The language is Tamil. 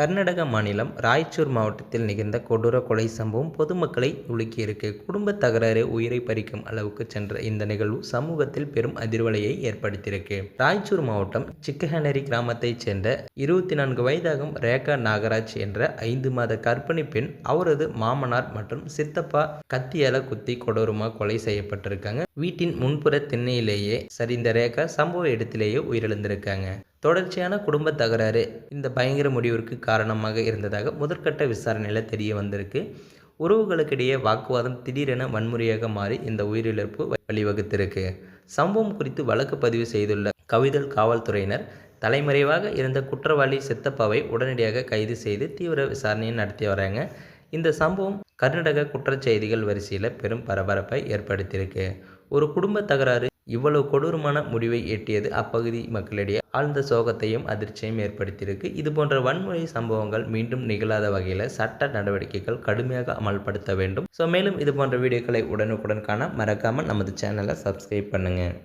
கர்நாடக மாநிலம் ராய்ச்சூர் மாவட்டத்தில் நிகழ்ந்த கொடூர கொலை சம்பவம் பொதுமக்களை உலுக்கியிருக்கு. குடும்ப தகராறு உயிரை பறிக்கும் அளவுக்கு சென்ற இந்த நிகழ்வு சமூகத்தில் பெரும் அதிர்வலையை ஏற்படுத்தியிருக்கு. ராய்ச்சூர் மாவட்டம் சிக்கஹனரி கிராமத்தைச் சேர்ந்த இருபத்தி நான்கு வயதாகும் ரேகா நாகராஜ் என்ற ஐந்து மாத கர்ப்பிணி பெண் அவரது மாமனார் மற்றும் சித்தப்பா கத்தியால குத்தி கொடூரமாக கொலை செய்யப்பட்டிருக்காங்க. வீட்டின் முன்புற திண்ணையிலேயே சரிந்த ரேகா சம்பவ இடத்திலேயே உயிரிழந்திருக்காங்க. தொடர்ச்சியான குடும்ப தகராறு இந்த பயங்கர முடிவிற்கு காரணமாக இருந்ததாக முதற்கட்ட விசாரணையில் தெரிய வந்திருக்கு. உறவுகளுக்கிடையே வாக்குவாதம் திடீரென வன்முறையாக மாறி இந்த உயிரிழப்பு வழிவகுத்திருக்கு. சம்பவம் குறித்து வழக்கு பதிவு செய்துள்ள கவிதல் காவல்துறையினர் தலைமறைவாக இருந்த குற்றவாளி சித்தப்பாவை உடனடியாக கைது செய்து தீவிர விசாரணையை நடத்தி வராங்க. இந்த சம்பவம் கர்நாடக குற்றச்செய்திகள் வரிசையில் பெரும் பரபரப்பை ஏற்படுத்தியிருக்கு. ஒரு குடும்ப தகராறு இவ்வளவு கொடூரமான முடிவை எட்டியது அப்பகுதி மக்களிடையே ஆழ்ந்த சோகத்தையும் அதிர்ச்சியையும் ஏற்படுத்தியிருக்கு. இது போன்ற வன்முறை சம்பவங்கள் மீண்டும் நிகழாத வகையில் சட்ட நடவடிக்கைகள் கடுமையாக அமல்படுத்த வேண்டும். ஸோ மேலும் இது போன்ற வீடியோக்களை உடனுக்குடன் காண மறக்காமல் நமது சேனலை சப்ஸ்கிரைப் பண்ணுங்கள்